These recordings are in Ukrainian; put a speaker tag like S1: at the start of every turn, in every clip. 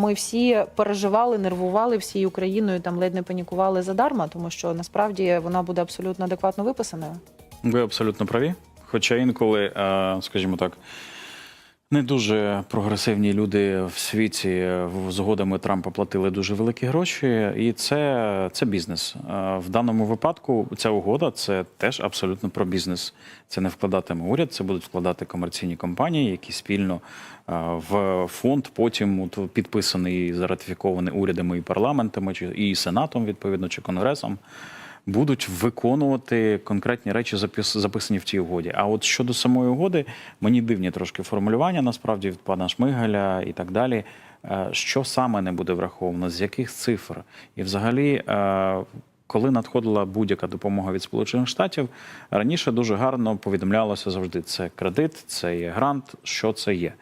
S1: Ми всі переживали, нервували всією Україною, там ледь не панікували задарма, тому що насправді вона буде абсолютно адекватно виписаною.
S2: Ви абсолютно праві. Хоча інколи, е, скажімо так, не дуже прогресивні люди в світі е, згодами Трампа платили дуже великі гроші, і це, це бізнес. Е, В даному випадку ця угода це теж абсолютно про бізнес. Це не вкладатиме уряд, це будуть вкладати комерційні компанії, які спільно е, в фонд потім от підписаний, заратифікований урядами і парламентами, чи і сенатом, відповідно, чи конгресом будуть виконувати конкретні речі, запис- записані в цій угоді. А от щодо самої угоди, мені дивні трошки формулювання, насправді від пана Шмигаля і так далі. Е, Що саме не буде враховано, з яких цифр? І взагалі. е, Коли надходила будь-яка допомога від Сполучених Штатів, раніше дуже гарно повідомлялося завжди: це кредит, це є грант, що це є.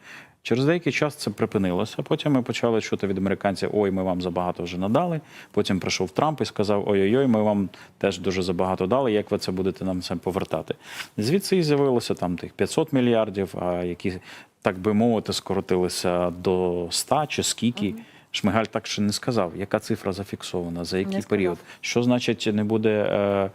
S2: Через деякий час це припинилося. Потім ми почали чути від американців: ой, ми вам забагато вже надали. Потім прийшов Трамп і сказав: Ой-ой-ой, ми вам теж дуже забагато дали. Як ви це будете нам це повертати? Звідси і з'явилося там тих 500 мільярдів, а які, так би мовити, скоротилися до 100 чи скільки. Шмигаль так ще не сказав, яка цифра зафіксована, за який період. Що значить не буде. Е, е,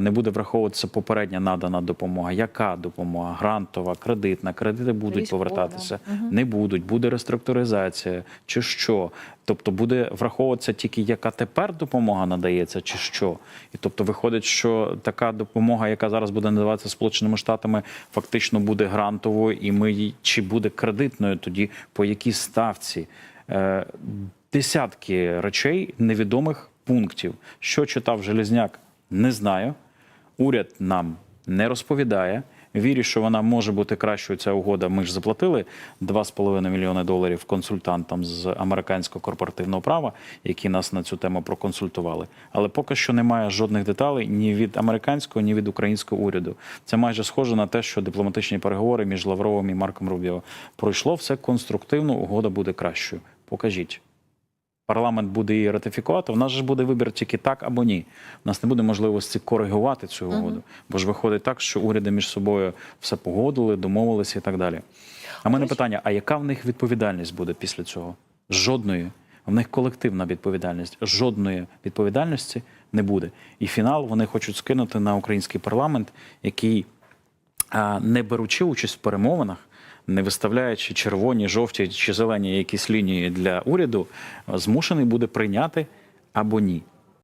S2: не буде враховуватися попередня надана допомога. Яка допомога? Грантова, кредитна, кредити будуть
S1: Військова,
S2: повертатися, не будуть, буде реструктуризація чи що. Тобто буде враховуватися тільки яка тепер допомога надається, чи що. І тобто виходить, що така допомога, яка зараз буде надаватися Сполученими Штатами, фактично буде грантовою, і ми чи буде кредитною тоді по якій ставці. Е, Десятки речей невідомих пунктів. Що читав Железняк, не знаю. Уряд нам не розповідає. Вірю, що вона може бути кращою. Ця угода. Ми ж заплатили 2,5 мільйони доларів консультантам з американського корпоративного права, які нас на цю тему проконсультували. Але поки що немає жодних деталей ні від американського, ні від українського уряду. Це майже схоже на те, що дипломатичні переговори між Лавровим і Марком Рубіо пройшло все конструктивно. Угода буде кращою. Покажіть. Парламент буде її ратифікувати. У нас ж буде вибір тільки так або ні. У нас не буде можливості коригувати цю угоду. Бо ж виходить так, що уряди між собою все погодили, домовилися і так далі. А мене питання: а яка в них відповідальність буде після цього? Жодної. В них колективна відповідальність. Жодної відповідальності не буде. І фінал вони хочуть скинути на український парламент, який, не беручи участь в перемовинах, не виставляючи червоні, жовті чи зелені якісь лінії для уряду, змушений буде прийняти або ні.